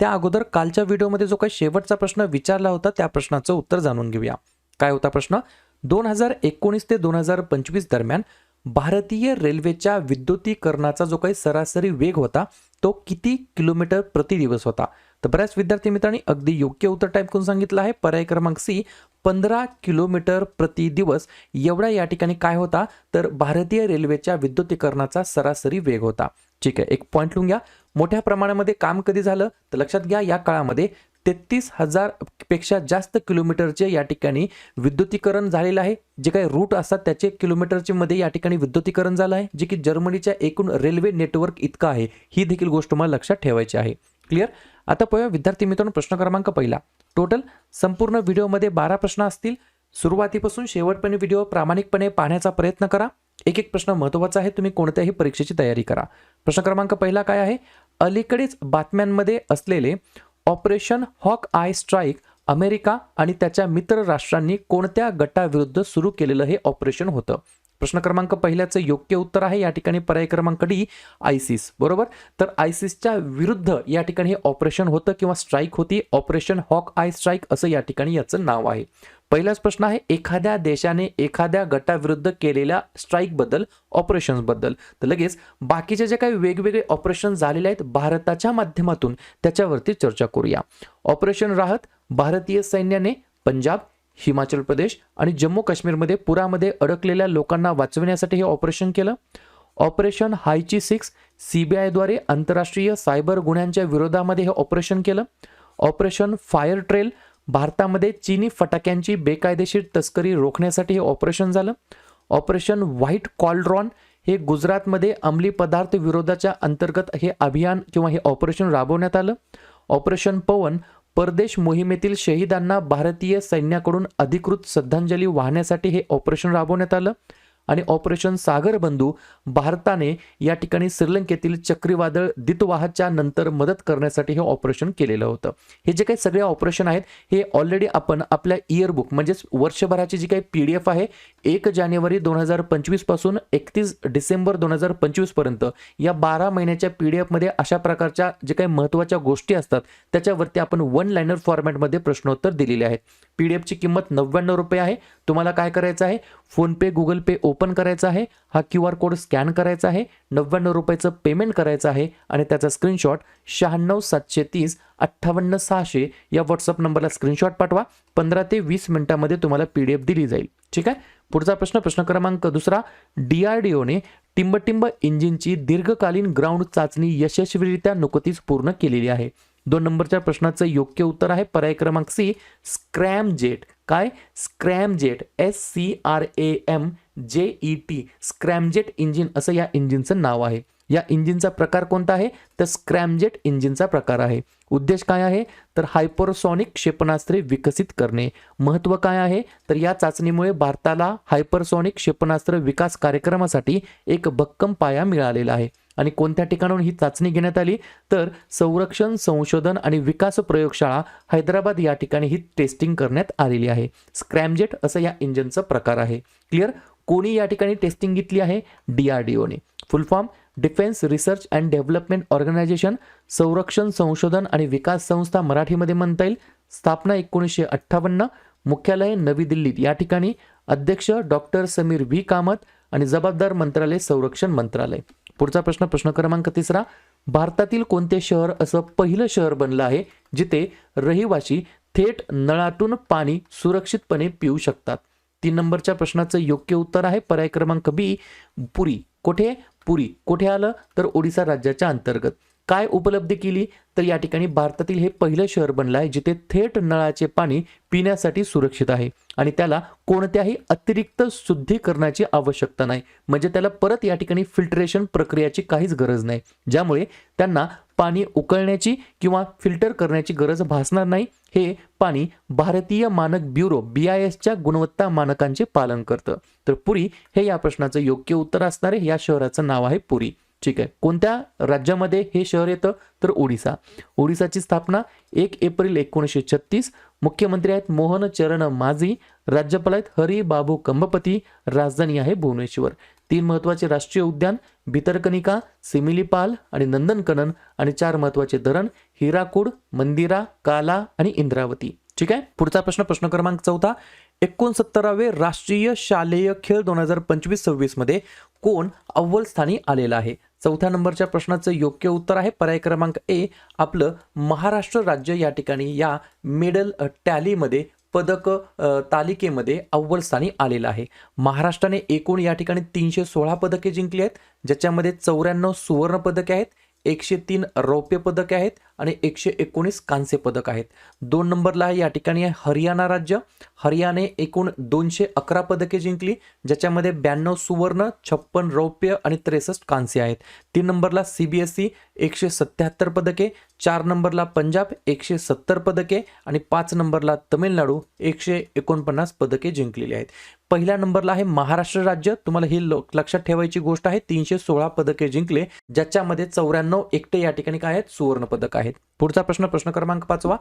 त्या अगोदर कालच्या व्हिडिओमध्ये जो काही शेवटचा प्रश्न विचारला होता त्या प्रश्नाचं उत्तर जाणून घेऊया. काय होता प्रश्न? दोन हजार एकोणीस ते दोन हजार पंचवीस दरम्यान भारतीय रेल्वेच्या विद्युतीकरणाचा जो काही सरासरी वेग होता तो किती किलोमीटर प्रति दिवस होता? तर बऱ्याच विद्यार्थी मित्रांनी अगदी योग्य उत्तर टाईप करून सांगितलं आहे. पर्याय क्रमांक सी पंधरा किलोमीटर प्रति दिवस एवढा या ठिकाणी काय होता? तर भारतीय रेल्वेच्या विद्युतीकरणाचा सरासरी वेग होता. ठीक आहे एक पॉईंट लिहून घ्या. मोठ्या प्रमाणामध्ये काम कधी झालं? तर लक्षात घ्या या काळामध्ये तेहतीस हजारपेक्षा जास्त किलोमीटरचे या ठिकाणी विद्युतीकरण झालेलं आहे. जे काही रूट असतात त्याचे किलोमीटरचे मध्ये या ठिकाणी विद्युतीकरण झालं आहे. जे की जर्मनीच्या एकूण रेल्वे नेटवर्क इतकं आहे. ही देखील गोष्ट मला लक्षात ठेवायची आहे. क्लिअर? आता पाहूया विद्यार्थी मित्रांनो प्रश्न क्रमांक पहिला. टोटल संपूर्ण व्हिडिओमध्ये बारा प्रश्न असतील. सुरुवातीपासून शेवटपर्यंत व्हिडिओ प्रामाणिकपणे पाहण्याचा प्रयत्न करा. एक एक प्रश्न महत्त्वाचा आहे तुम्ही कोणत्याही परीक्षेची तयारी करा. प्रश्न क्रमांक पहिला काय आहे? अलीकडेच बातम्यांमध्ये असलेले operation hoc I strike America आणि त्याच्या मित्र राष्ट्रांनी कोणत्या गटाविरुद्ध सुरू केलेलं हे ऑपरेशन होतं? प्रश्न क्रमांक पहिल्याचं योग्य उत्तर आहे. या ठिकाणी पर्याय क्रमांक डी आयसिस. बरोबर? तर आयसिसच्या विरुद्ध या ठिकाणी हे ऑपरेशन होतं किंवा स्ट्राईक होती? ऑपरेशन हॉक आय स्ट्राईक असं या ठिकाणी याचं नाव आहे. पहिलाच प्रश्न आहे एखाद्या देशाने एखाद्या गटाविरुद्ध केलेल्या स्ट्राईकबद्दल ऑपरेशन्सबद्दल तर लगेच बाकीचे जे काही वेगवेगळे ऑपरेशन झालेले आहेत भारताच्या माध्यमातून त्याच्यावरती चर्चा करूया. ऑपरेशन राहत भारतीय सैन्याने पंजाब हिमाचल प्रदेश आणि जम्मू काश्मीरमध्ये पुरामध्ये अडकलेल्या लोकांना वाचविण्यासाठी हे ऑपरेशन केलं. ऑपरेशन हायची सिक्स सीबीआयद्वारे आंतरराष्ट्रीय सायबर गुन्ह्यांच्या विरोधामध्ये हे ऑपरेशन केलं. ऑपरेशन फायर ट्रेल भारतामध्ये चीनी फटाक्यांची बेकायदेशीर तस्करी रोखण्यासाठी हे ऑपरेशन झालं. ऑपरेशन व्हाईट कॉलड्रॉन हे गुजरातमध्ये अंमली पदार्थ विरोधाच्या अंतर्गत हे अभियान किंवा हे ऑपरेशन राबवण्यात आलं. ऑपरेशन पवन परदेश मोहिमेतील शहीदांना भारतीय सैन्याकडून अधिकृत श्रद्धांजली वाहण्यासाठी हे ऑपरेशन राबवण्यात आलं. आणि ऑपरेशन सागर बंधू भारताने या ठिकाणी श्रीलंकेतील चक्रीवादळ दितवाहाच्या नंतर मदत करण्यासाठी हे ऑपरेशन केलेलं होतं. हे जे काही सगळे ऑपरेशन आहेत हे ऑलरेडी आपण आपल्या इयरबुक म्हणजेच वर्षभराची जी काही पी डी एफ आहे एक जानेवारी दोन हजार पंचवीसपासून एकतीस डिसेंबर दोन हजार पंचवीसपर्यंत या बारा महिन्याच्या पी डी एफमध्ये अशा प्रकारच्या जे काही महत्त्वाच्या गोष्टी असतात त्याच्यावरती आपण वन लाईनर फॉर्मॅटमध्ये प्रश्नोत्तर दिलेले आहेत. पी डी एफची किंमत नव्याण्णव रुपये आहे. तुम्हाला काय करायचं आहे? फोनपे गुगल पे ओपन करायचा आहे. हा क्यू आर कोड स्कॅन करायचा आहे. नव्याण्णव रुपयाचं पेमेंट करायचं आहे आणि त्याचा स्क्रीनशॉट शहाण्णव सातशे तीस अठ्ठावन्न सहाशे या व्हॉट्सअप नंबरला स्क्रीनशॉट पाठवा. पंधरा ते वीस मिनिटांमध्ये तुम्हाला पी डी एफ दिली जाईल. ठीक आहे? पुढचा प्रश्न प्रश्न क्रमांक दुसरा. डी आर डी ओने टिंबटिंब इंजिनची दीर्घकालीन ग्राउंड चाचणी यशस्वीरित्या नुकतीच पूर्ण केलेली आहे. दोन नंबरच्या प्रश्नाचं योग्य उत्तर आहे. पर्याय क्रमांक सी स्क्रॅम जेट. काय? Scram jet. S C R A M J E T scramjet engine. असं या इंजिनचं नाव आहे. या इंजिनचा प्रकार कोणता आहे? तर स्क्रॅमजेट इंजिनचा प्रकार आहे. उद्देश काय आहे? तर हायपरसॉनिक क्षेपणास्त्रे विकसित करणे. महत्त्व काय आहे? तर या चाचणीमुळे भारताला हायपरसॉनिक क्षेपणास्त्र विकास कार्यक्रमासाठी एक भक्कम पाया मिळालेला आहे. आणि कोणत्या ठिकाणाहून ही चाचणी घेण्यात आली? तर संरक्षण संशोधन आणि विकास प्रयोगशाळा हैदराबाद या ठिकाणी ही टेस्टिंग करण्यात आलेली आहे. स्क्रॅमजेट असं या इंजिनचा प्रकार आहे. क्लिअर? कोणी या ठिकाणी टेस्टिंग घेतली आहे? D R D one full form? Defence research and development organisation संरक्षण संशोधन आणि विकास संस्था मराठीमध्ये म्हणता येईल. स्थापना एकोणीसशे अठ्ठावन्न. मुख्यालय नवी दिल्लीत. या ठिकाणी अध्यक्ष डॉक्टर समीर व्ही. कामत आणि जबाबदार मंत्रालय संरक्षण मंत्रालय. पुढचा प्रश्न प्रश्न क्रमांक तिसरा. भारतातील कोणते शहर असं पहिलं शहर बनलं आहे जिथे रहिवासी थेट नळातून पाणी सुरक्षितपणे पिऊ शकतात? तीन नंबरच्या प्रश्नाचं योग्य उत्तर आहे पर्याय क्रमांक बी पुरी. कुठे? पुरी. कुठे आलं? तर ओडिसा राज्याच्या अंतर्गत. काय उपलब्धी केली? तर या ठिकाणी भारतातील हे पहिलं शहर बनलं आहे जिथे थेट नळाचे पाणी पिण्यासाठी सुरक्षित आहे. आणि त्याला कोणत्याही अतिरिक्त शुद्धीकरणाची आवश्यकता नाही. म्हणजे त्याला परत या ठिकाणी फिल्टरेशन प्रक्रियाची काहीच गरज नाही. ज्यामुळे त्यांना पाणी उकळण्याची किंवा फिल्टर करण्याची गरज भासणार नाही. हे पाणी भारतीय मानक ब्युरो बी आय एसच्या गुणवत्ता मानकांचे पालन करतं. तर पुरी हे या प्रश्नाचं योग्य उत्तर असणारे या शहराचं नाव आहे पुरी. ठीक आहे. कोणत्या राज्यामध्ये हे शहर येतं? तर ओडिसा. ओडिसाची स्थापना एक एप्रिल एकोणीसशे छत्तीस. मुख्यमंत्री आहेत मोहन चरण माझी. राज्यपाल आहेत हरी बाबू कंबपती. राजधानी आहे भुवनेश्वर. तीन महत्त्वाचे राष्ट्रीय उद्यान भितरकनिका सिमिलीपाल आणि नंदनकनन आणि चार महत्त्वाचे धरण हिराकूड मंदिरा काला आणि इंद्रावती. ठीक आहे? पुढचा प्रश्न प्रश्न क्रमांक चौथा. एकोणसत्तरावे राष्ट्रीय शालेय खेळ दोन हजार पंचवीस सव्वीसमध्ये कोण अव्वल स्थानी आलेला आहे? चौथ्या नंबरच्या प्रश्नाचं योग्य उत्तर आहे. पर्याय क्रमांक ए आपलं महाराष्ट्र राज्य या ठिकाणी या मेडल टॅलीमध्ये पदक तालिकेमध्ये अव्वल स्थानी आलेलं आहे. महाराष्ट्राने एकूण या ठिकाणी तीनशे सोळा पदके जिंकली आहेत ज्याच्यामध्ये चौऱ्याण्णव सुवर्ण पदके आहेत एकशे तीन रौप्य पदके आहेत आणि एकशे एकोणीस कांस्य पदक आहेत. दोन नंबरला आहे या ठिकाणी आहे हरियाणा राज्य. हरियाणे एकूण दोनशे अकरा पदके जिंकली ज्याच्यामध्ये ब्याण्णव सुवर्ण छप्पन रौप्य आणि त्रेसष्ट कांस्य आहेत. तीन नंबरला सी बी एस सी एकशे सत्याहत्तर पदके. चार नंबरला पंजाब एकशे सत्तर पदके. आणि पाच नंबरला तमिळनाडू एकशे एकोणपन्नास पदके जिंकलेली आहेत. पहिल्या नंबरला आहे महाराष्ट्र राज्य. तुम्हाला ही लक्षात ठेवायची गोष्ट आहे तीनशे सोळा पदके जिंकले ज्याच्यामध्ये चौऱ्याण्णव एकटे या ठिकाणी काय आहेत? सुवर्ण पदक आहेत. पुढचा प्रश्न प्रश्न क्रमांक पाचवा.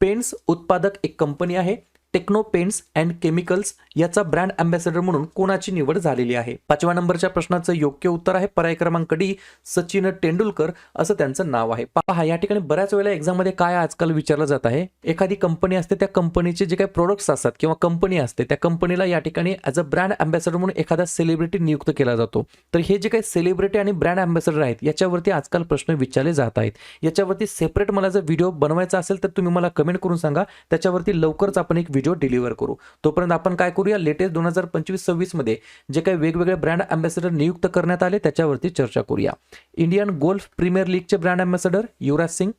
पेंट्स उत्पादक एक कंपनी आहे. टेक्नो पेंट्स अँड केमिकल्स याचा ब्रँड अँबॅसेडर म्हणून कोणाची निवड झालेली आहे? पाचव्या नंबरच्या प्रश्नाचं योग्य उत्तर आहे पर्याय क्रमांक डी सचिन तेंडुलकर असं त्यांचं नाव आहे. पहा या ठिकाणी बऱ्याच वेळेला एक्झाममध्ये काय आजकाल विचारलं जात आहे? एखादी कंपनी असते त्या कंपनीचे जे काही प्रोडक्ट्स असतात किंवा कंपनी असते त्या कंपनीला या ठिकाणी ॲज अ ब्रँड अँबॅसेडर म्हणून एखादा सेलिब्रिटी नियुक्त केला जातो. तर हे जे काही सेलिब्रिटी आणि ब्रँड अँबॅसेडर आहेत याच्यावरती आजकाल प्रश्न विचारले जात आहेत. याच्यावरती सेपरेट मला जर व्हिडिओ बनवायचा असेल तर तुम्ही मला कमेंट करून सांगा. त्याच्यावरती लवकरच आपण एक व्हिडिओ डिलिव्हर करू. तोपर्यंत आपण काय करूया? लेटेस्ट दोन हजार पंचवीस सव्वीसमध्ये जे काही वेगवेगळे ब्रँड अँबॅसेडर नियुक्त करण्यात आले त्याच्यावरती चर्चा करूया. इंडियन गोल्फ प्रीमियर लीगचे ब्रँड अँबॅसेडर युवराज सिंग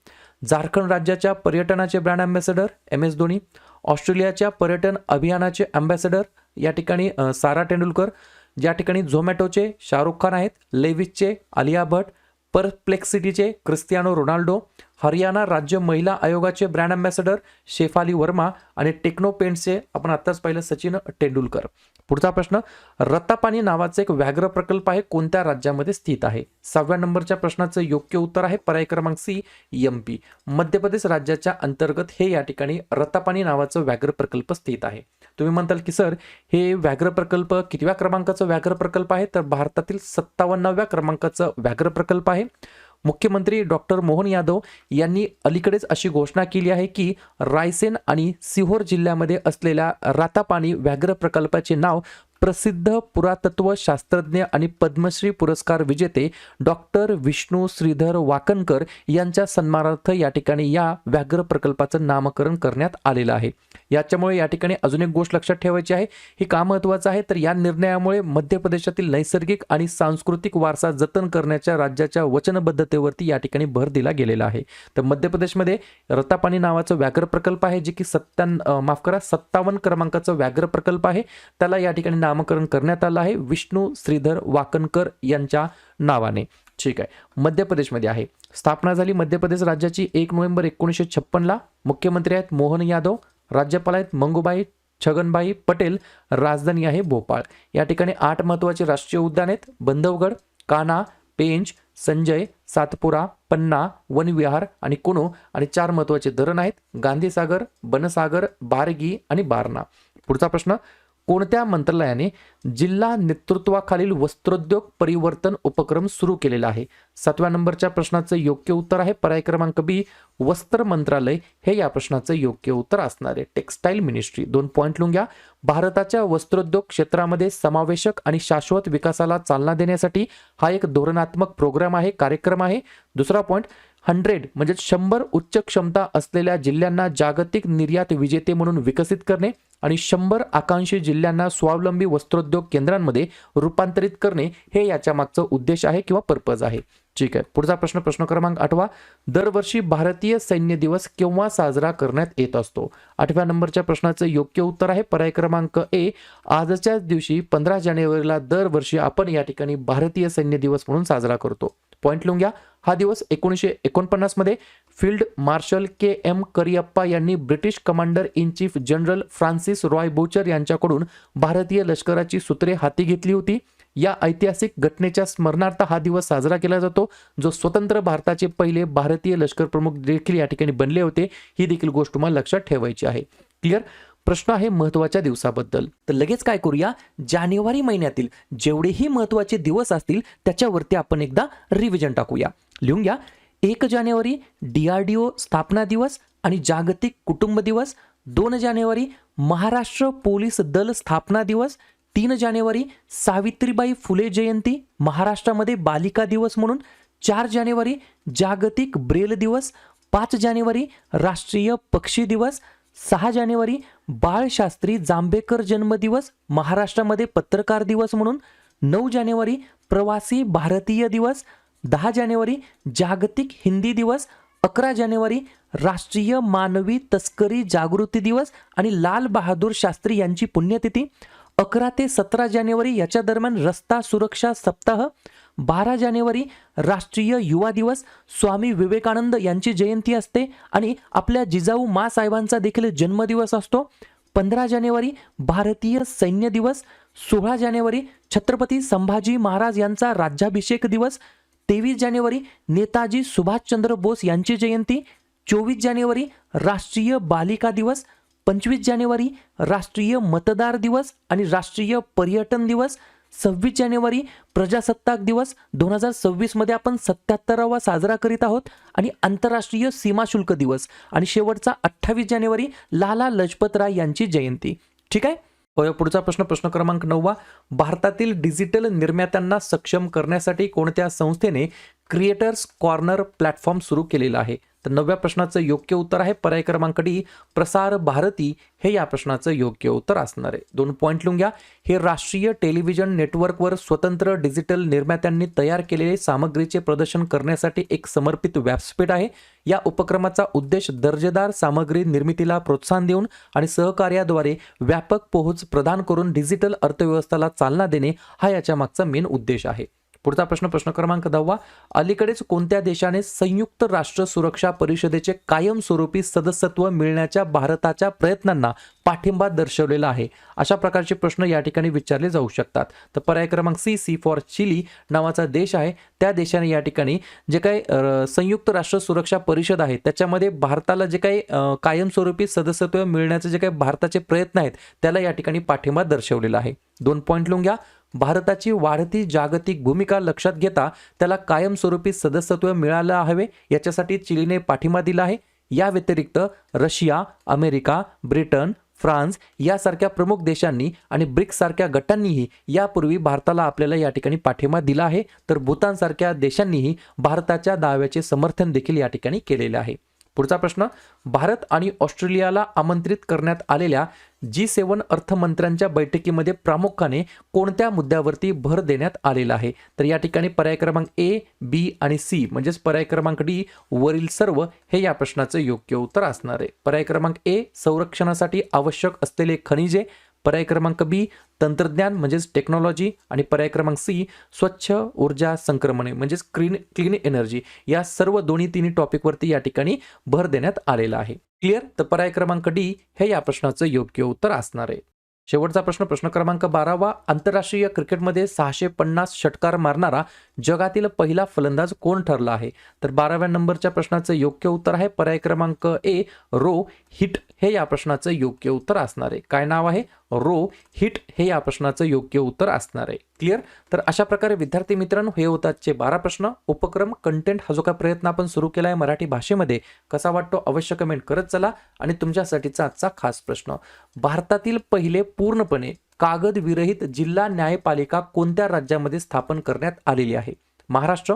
झारखंड राज्याच्या पर्यटनाचे brand ambassador M S Dhoni ऑस्ट्रेलियाच्या पर्यटन अभियानाचे अँबॅसेडर या ठिकाणी सारा तेंडुलकर ज्या ठिकाणी झोमॅटोचे शाहरुख खान आहेत लेविसचे आलिया भट परप्लेक्सिटीचे क्रिस्टियानो रोनाल्डो हरियाणा राज्य महिला आयोगाचे ब्रँड अँबॅसेडर शेफाली वर्मा आणि टेक्नो पेंट्सचे आपण आत्ताच पाहिलं सचिन तेंडुलकर. पुढचा प्रश्न रत्तापानी नावाचा एक व्याघ्र प्रकल्प आहे कोणत्या राज्यामध्ये स्थित आहे? सहाव्या नंबरच्या प्रश्नाचं योग्य उत्तर आहे पर्याय क्रमांक C M P. Madhya Pradesh राज्याच्या अंतर्गत हे या ठिकाणी रत्तापानी नावाचं व्याघ्र प्रकल्प स्थित आहे. तुम्ही म्हणताल की सर हे व्याघ्र प्रकल्प कितव्या क्रमांकाचं व्याघ्र प्रकल्प आहे? तर भारतातील सत्तावन्नाव्या क्रमांकाचं व्याघ्र प्रकल्प आहे. मुख्यमंत्री डॉक्टर मोहन यादव यांनी अलीकडेच अशी घोषणा केली आहे की रायसेन आणि सिहोर जिल्ह्यामध्ये असलेल्या रातापाणी व्याघ्र प्रकल्पाचे नाव प्रसिद्ध पुरातत्व शास्त्रज्ञ आणि पद्मश्री पुरस्कार विजेते डॉक्टर विष्णू श्रीधर वाकणकर यांच्या सन्मानार्थ या ठिकाणी या व्याघ्र प्रकल्पाचं नामकरण करण्यात आलेलं आहे. याच्यामुळे या ठिकाणी अजून एक गोष्ट लक्षात ठेवायची आहे. ही का महत्वाचं आहे? तर या निर्णयामुळे मध्य प्रदेशातील नैसर्गिक आणि सांस्कृतिक वारसा जतन करण्याच्या राज्याच्या वचनबद्धतेवरती या ठिकाणी भर दिला गेलेला आहे. तर मध्य प्रदेशमध्ये रतापाणी नावाचं व्याघ्र प्रकल्प आहे जे की सत्त्या माफ करा सत्तावन्न क्रमांकाचं व्याघ्र प्रकल्प आहे. त्याला या ठिकाणी नामकरण करण्यात आलं आहे. विष्णू श्रीधर वाकणकर यांच्या नावाने. ठीक आहे. मध्य प्रदेशमध्ये आहे. स्थापना झाली मध्य प्रदेश राज्याची एक नोव्हेंबर एकोणीसशे छप्पनला. मुख्यमंत्री आहेत मोहन यादव राज्यपाल आहेत मंगूबाई छगनबाई पटेल राजधानी आहे भोपाळ. या ठिकाणी आठ महत्त्वाचे राष्ट्रीय उद्यान आहेत. बंधवगड कान्हा पेंच संजय सातपुरा पन्ना वनविहार आणि कुणो आणि चार महत्त्वाचे धरण आहेत. गांधीसागर बनसागर बारगी आणि बारणा. पुढचा प्रश्न कोणत्या मंत्रालयाने जिल्हा नेतृत्वाखालील वस्त्रोद्योग परिवर्तन उपक्रम सुरू केलेला आहे? सातव्या नंबरच्या प्रश्नाचं योग्य उत्तर आहे. पर्याय क्रमांक बी वस्त्र मंत्रालय. हे या प्रश्नाचं योग्य उत्तर असणार आहे. Textile ministry. दोन पॉईंट लिहून घ्या. भारताच्या वस्त्रोद्योग क्षेत्रामध्ये समावेशक आणि शाश्वत विकासाला चालना देण्यासाठी हा एक धोरणात्मक प्रोग्राम आहे कार्यक्रम आहे. दुसरा पॉईंट हंड्रेड म्हणजे शंभर उच्च क्षमता असलेल्या जिल्ह्यांना जागतिक निर्यात विजेते म्हणून विकसित करणे. आणि शंभर आकांक्षी जिल्ह्यांना स्वावलंबी वस्त्रोद्योग केंद्रांमध्ये रूपांतरित करणे हे याच्या मागचं उद्देश आहे किंवा पर्पज आहे. ठीक आहे. पुढचा प्रश्न प्रश्न क्रमांक आठवा. दरवर्षी भारतीय सैन्य दिवस केव्हा साजरा करण्यात येत असतो? आठव्या नंबरच्या प्रश्नाचं योग्य उत्तर आहे पर्याय क्रमांक ए. आजच्याच दिवशी पंधरा जानेवारीला दरवर्षी आपण या ठिकाणी भारतीय सैन्य दिवस म्हणून साजरा करतो. पॉईंट लिहून घ्या. हा दिवस एकोणीसशे एकोणपन्नासमध्ये field marshal K M Cariappa यांनी British commander in chief general Francis Roy Bucher यांच्याकडून भारतीय लष्कराची सूत्रे हाती घेतली होती. या ऐतिहासिक घटनेच्या स्मरणार्थ हा दिवस साजरा केला जातो. जो स्वतंत्र भारताचे पहिले भारतीय लष्कर प्रमुख देखील या ठिकाणी बनले होते. ही देखील गोष्ट तुम्हाला लक्षात ठेवायची आहे. क्लिअर प्रश्न आहे महत्त्वाच्या दिवसाबद्दल. तर लगेच काय करूया? जानेवारी महिन्यातील जेवढेही महत्त्वाचे दिवस असतील त्याच्यावरती आपण एकदा रिव्हिजन टाकूया. लिहून घ्या. एक जानेवारी डीआरडीओ स्थापना दिवस आणि जागतिक कुटुंब दिवस. दोन जानेवारी महाराष्ट्र पोलीस दल स्थापना दिवस. तीन जानेवारी सावित्रीबाई फुले जयंती महाराष्ट्रामध्ये बालिका दिवस म्हणून. चार जानेवारी जागतिक ब्रेल दिवस. पाच जानेवारी राष्ट्रीय पक्षी दिवस. सहा जानेवारी बाळशास्त्री जांभेकर जन्मदिवस महाराष्ट्रामध्ये पत्रकार दिवस म्हणून नऊ जानेवारी प्रवासी भारतीय दिवस दहा जानेवारी जागतिक हिंदी दिवस अकरा जानेवारी राष्ट्रीय मानवी तस्करी जागृती दिवस आणि लाल बहादूर शास्त्री यांची पुण्यतिथी अकरा ते सतरा जानेवारी याच्या दरम्यान रस्ता सुरक्षा सप्ताह बारा जानेवारी राष्ट्रीय युवा दिवस स्वामी विवेकानंद यांची जयंती असते आणि आपल्या जिजाऊ मासाहेबांचा देखील जन्मदिवस असतो. पंधरा जानेवारी भारतीय सैन्य दिवस सोळा जानेवारी छत्रपती संभाजी महाराज यांचा राज्याभिषेक दिवस तेवीस जानेवारी नेताजी सुभाषचंद्र बोस यांची जयंती चोवीस जानेवारी राष्ट्रीय बालिका दिवस पंचवीस जानेवारी राष्ट्रीय मतदार दिवस आणि राष्ट्रीय पर्यटन दिवस. सव्वीस जानेवारी प्रजासत्ताक दिवस. दोन हजार सव्वीसमध्ये आपण सत्याहत्तरावा साजरा करीत आहोत आणि आंतरराष्ट्रीय सीमाशुल्क दिवस आणि शेवटचा अठ्ठावीस जानेवारी लाला लजपत राय यांची जयंती. ठीक आहे? पुढचा प्रश्न प्रश्न क्रमांक नववा. भारतातील डिजिटल निर्मात्यांना सक्षम करण्यासाठी कोणत्या संस्थेने क्रिएटर्स कॉर्नर प्लॅटफॉर्म सुरू केलेला आहे? तर नवव्या प्रश्नाचं योग्य उत्तर आहे. पर्याय क्रमांक डी प्रसार भारती हे या प्रश्नाचं योग्य उत्तर असणार आहे. दोन पॉईंट लिहून घ्या. हे राष्ट्रीय टेलिव्हिजन नेटवर्कवर स्वतंत्र डिजिटल निर्मात्यांनी तयार केलेले सामग्रीचे प्रदर्शन करण्यासाठी एक समर्पित व्यासपीठ आहे. या उपक्रमाचा उद्देश दर्जेदार सामग्री निर्मितीला प्रोत्साहन देऊन आणि सहकार्याद्वारे व्यापक पोहोच प्रदान करून डिजिटल अर्थव्यवस्थेला चालना देणे हा याच्या मागचा मेन उद्देश आहे. पुढचा प्रश्न प्रश्न क्रमांक दहावा. अलीकडेच कोणत्या देशाने संयुक्त राष्ट्र सुरक्षा परिषदेचे कायमस्वरूपी सदस्यत्व मिळण्याच्या भारताच्या प्रयत्नांना पाठिंबा दर्शवलेला आहे? अशा प्रकारचे प्रश्न या ठिकाणी विचारले जाऊ शकतात. तर पर्याय क्रमांक सी सी फॉर चिली नावाचा देश आहे. त्या देशाने या ठिकाणी जे काही संयुक्त राष्ट्र सुरक्षा परिषद आहे त्याच्यामध्ये भारताला जे काही कायमस्वरूपी सदस्यत्व मिळण्याचे जे काही भारताचे प्रयत्न आहेत त्याला या ठिकाणी पाठिंबा दर्शवलेला आहे. दोन पॉईंट लिहून घ्या. भारताची वाढती जागतिक भूमिका लक्षात घेता त्याला कायमस्वरूपी सदस्यत्व मिळालं हवे याच्यासाठी चिलीने पाठिंबा दिला आहे. या व्यतिरिक्त रशिया अमेरिका ब्रिटन फ्रान्स यासारख्या प्रमुख देशांनी आणि ब्रिक्ससारख्या गटांनीही यापूर्वी भारताला आपल्याला या ठिकाणी पाठिंबा दिला आहे. तर भूतानसारख्या देशांनीही भारताच्या दाव्याचे समर्थन देखील या ठिकाणी केलेले आहे. पुढचा प्रश्न भारत आणि ऑस्ट्रेलियाला आमंत्रित करण्यात आलेल्या जी सेवन अर्थमंत्र्यांच्या बैठकीमध्ये प्रामुख्याने कोणत्या मुद्द्यावरती भर देण्यात आलेला आहे? तर या ठिकाणी पर्याय क्रमांक ए बी आणि सी म्हणजेच पर्याय क्रमांक डी वरील सर्व हे या प्रश्नाचं योग्य उत्तर असणार आहे. पर्याय क्रमांक ए संरक्षणासाठी आवश्यक असलेले खनिजे पर्याय क्रमांक बी तंत्रज्ञान म्हणजेच टेक्नॉलॉजी आणि पर्याय क्रमांक सी स्वच्छ ऊर्जा संक्रमणे म्हणजेच क्लीन क्लीन एनर्जी या सर्व दोन्ही तिन्ही टॉपिकवरती या ठिकाणी भर देण्यात आलेला आहे. क्लिअर तर पर्याय क्रमांक डी हे या प्रश्नाचं योग्य उत्तर असणार आहे. शेवटचा प्रश्न प्रश्न क्रमांक बारावा आंतरराष्ट्रीय क्रिकेटमध्ये सहाशे पन्नास षटकार मारणारा जगातील पहिला फलंदाज कोण ठरला आहे? तर बाराव्या नंबरच्या प्रश्नाचं योग्य उत्तर आहे. पर्याय क्रमांक ए रो हिट हे या प्रश्नाचं योग्य उत्तर असणार आहे. काय नाव आहे? रो हिट हे या प्रश्नाचं योग्य उत्तर असणार आहे. क्लिअर तर अशा प्रकारे विद्यार्थी मित्रांनो हे होतातचे बारा प्रश्न. उपक्रम कंटेंट हा जो काय प्रयत्न आपण सुरू केला आहे मराठी भाषेमध्ये कसा वाटतो अवश्य कमेंट करत चला आणि तुमच्यासाठीचा आजचा खास प्रश्न. भारतातील पहिले पूर्णपणे कागद विरहित जिल्हा न्यायपालिका कोणत्या राज्यामध्ये स्थापन करण्यात आलेली आहे? महाराष्ट्र